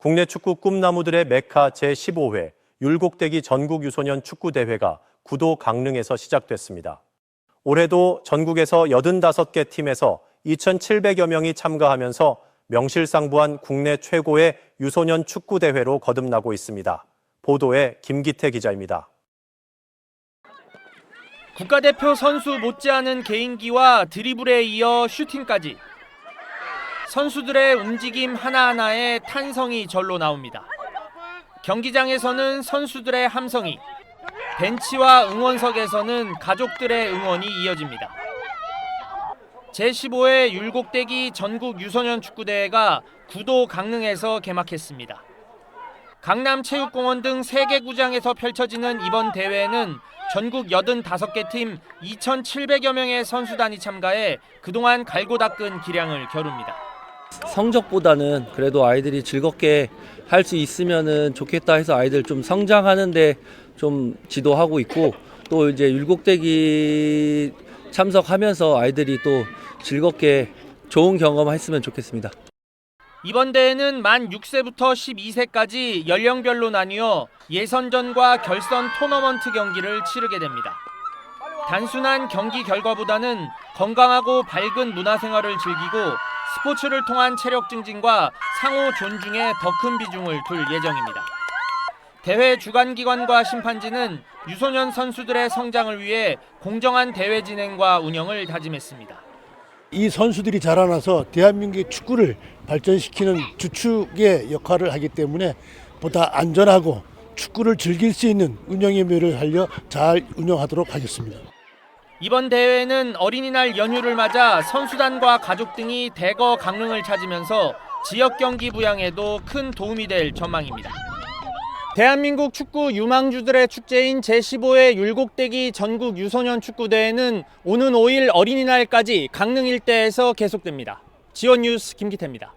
국내 축구 꿈나무들의 메카 제15회 율곡대기 전국 유소년 축구 대회가 구도 강릉에서 시작됐습니다. 올해도 전국에서 85개 팀에서 2,700여 명이 참가하면서 명실상부한 국내 최고의 유소년 축구 대회로 거듭나고 있습니다. 보도에 김기태 기자입니다. 국가대표 선수 못지않은 개인기와 드리블에 이어 슈팅까지 선수들의 움직임 하나하나에 탄성이 절로 나옵니다. 경기장에서는 선수들의 함성이, 벤치와 응원석에서는 가족들의 응원이 이어집니다. 제15회 율곡대기 전국 유소년 축구대회가 구도 강릉에서 개막했습니다. 강남체육공원 등 3개 구장에서 펼쳐지는 이번 대회에는 전국 85개 팀 2,700여 명의 선수단이 참가해 그동안 갈고 닦은 기량을 겨룹니다. 성적보다는 그래도 아이들이 즐겁게 할 수 있으면은 좋겠다 해서 아이들 좀 성장하는데 좀 지도하고 있고 또 이제 율곡대기 참석하면서 아이들이 또 즐겁게 좋은 경험 했으면 좋겠습니다. 이번 대회는 만 6세부터 12세까지 연령별로 나뉘어 예선전과 결선 토너먼트 경기를 치르게 됩니다. 단순한 경기 결과보다는 건강하고 밝은 문화생활을 즐기고 스포츠를 통한 체력 증진과 상호 존중에 더 큰 비중을 둘 예정입니다. 대회 주관 기관과 심판진은 유소년 선수들의 성장을 위해 공정한 대회 진행과 운영을 다짐했습니다. 이 선수들이 자라나서 대한민국의 축구를 발전시키는 주축의 역할을 하기 때문에 보다 안전하고 축구를 즐길 수 있는 운영의 묘를 살려 잘 운영하도록 하겠습니다. 이번 대회는 어린이날 연휴를 맞아 선수단과 가족 등이 대거 강릉을 찾으면서 지역 경기 부양에도 큰 도움이 될 전망입니다. 대한민국 축구 유망주들의 축제인 제15회 율곡대기 전국 유소년 축구대회는 오는 5일 어린이날까지 강릉 일대에서 계속됩니다. 지원 뉴스 김기태입니다.